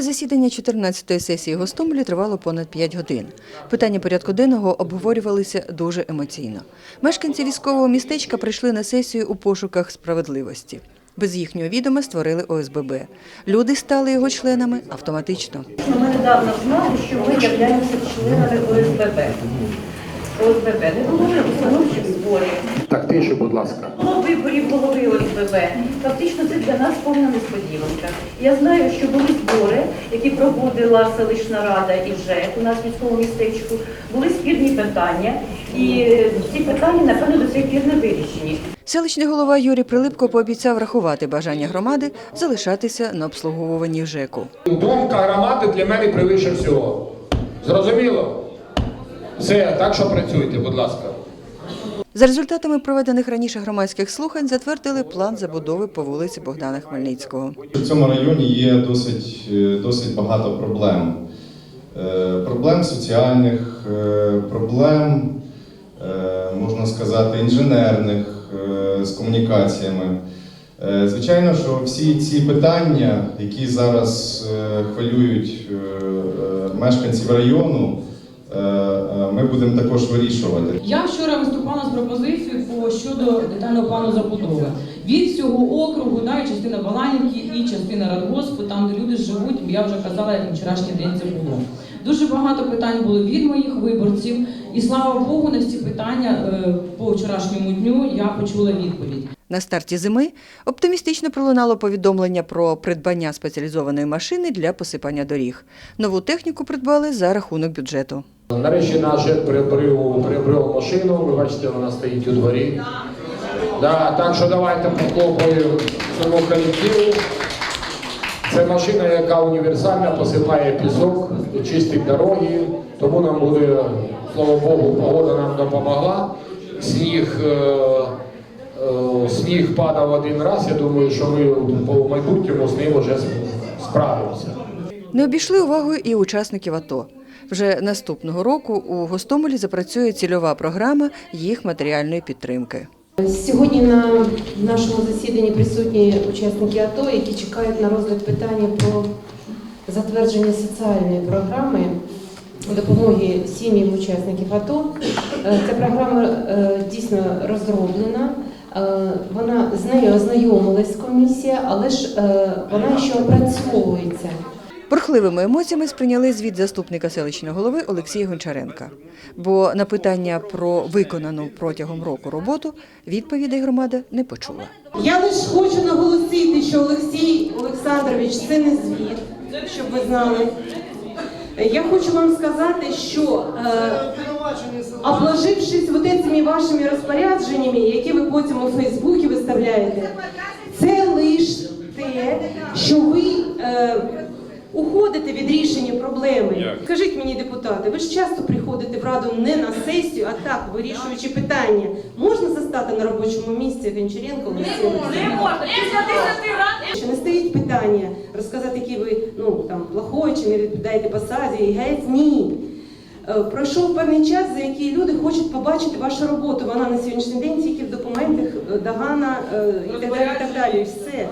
Ранкове засідання 14-ї сесії Гостомелі тривало понад 5 годин. Питання порядку денного обговорювалися дуже емоційно. Мешканці військового містечка прийшли на сесію у пошуках справедливості. Без їхнього відома створили ОСББ. Люди стали його членами автоматично. Ми недавно знали, що ми являємося членами ОСББ. ОСББ не було установчих зборів, Тише, будь ласка. було виборів голови ОСББ. Фактично це для нас повна несподіванка. Я знаю, що були збори, які проводила селищна рада і ЖЕК у нас в міському містечку. Були спірні питання, і ці питання, напевно, до сих пір не вирішені. Селищний голова Юрій Прилипко пообіцяв рахувати бажання громади залишатися на обслуговуванні ЖЕКу. Думка громади для мене превише всього. Зрозуміло? Все, так що працюйте, будь ласка. За результатами проведених раніше громадських слухань затвердили план забудови по вулиці Богдана Хмельницького. В цьому районі є досить, е, досить багато проблем. Е, Проблем соціальних, е, проблем, можна сказати, інженерних з комунікаціями. Звичайно, що всі ці питання, які зараз хвилюють мешканців району, ми будемо також вирішувати. Я вчора виступала з пропозицією по щодо детального плану забудови. Від цього округу, да, і частина Баланівки, і частина Радгоспу, там, де люди живуть, я вже казала, як на вчорашній день це було. Дуже багато питань було від моїх виборців, і слава Богу, на всі питання е, по вчорашньому дню я почула відповідь. На старті зими оптимістично пролунало повідомлення про придбання спеціалізованої машини для посипання доріг. Нову техніку придбали за рахунок бюджету. Нарешті наш ЖЕК приобрив, приобрив машину, ви бачите, вона стоїть у дворі. Да, так що давайте похлопаємо цьому колективу. Це машина, яка універсальна, посипає пісок, чистить дороги, тому нам буде, слава Богу, погода нам допомогла. Сніг, е, е, сніг падав один раз, я думаю, що ми по майбутньому з ним вже справимося. Не обійшли увагою і учасників АТО. Вже наступного року у Гостомелі запрацює цільова програма їх матеріальної підтримки. Сьогодні на нашому засіданні присутні учасники АТО, які чекають на розгляд питання про затвердження соціальної програми допомоги сім'ям учасників АТО. Е, Ця програма е, дійсно розроблена. Е, Вона з нею ознайомилась комісія, але ж вона ще опрацьовується. Бурхливими емоціями сприйняли звіт заступника селищного голови Олексія Гончаренка. Бо на питання про виконану протягом року роботу відповідей громада не почула. Я лише хочу наголосити, що Олексій Олександрович це не звіт, щоб ви знали. Я хочу вам сказати, що е, обложившись вот этими вашими розпорядженнями, які ви потім у Фейсбуці виставляєте, це лише те, що ви е, уходите від рішення проблеми. Скажіть мені, депутати, ви ж часто приходите в раду не на сесію, а так вирішуючи питання. Можна застати на робочому місці Гончаренко? Не можна. Чи не стоїть питання розказати, які ви ну там плохой, чи не відповідаєте посаді? І геть ні. Е, Пройшов певний час, за який люди хочуть побачити вашу роботу. Вона на сьогоднішній день тільки в документах е, Дагана е, і так далі, і так далі. Все.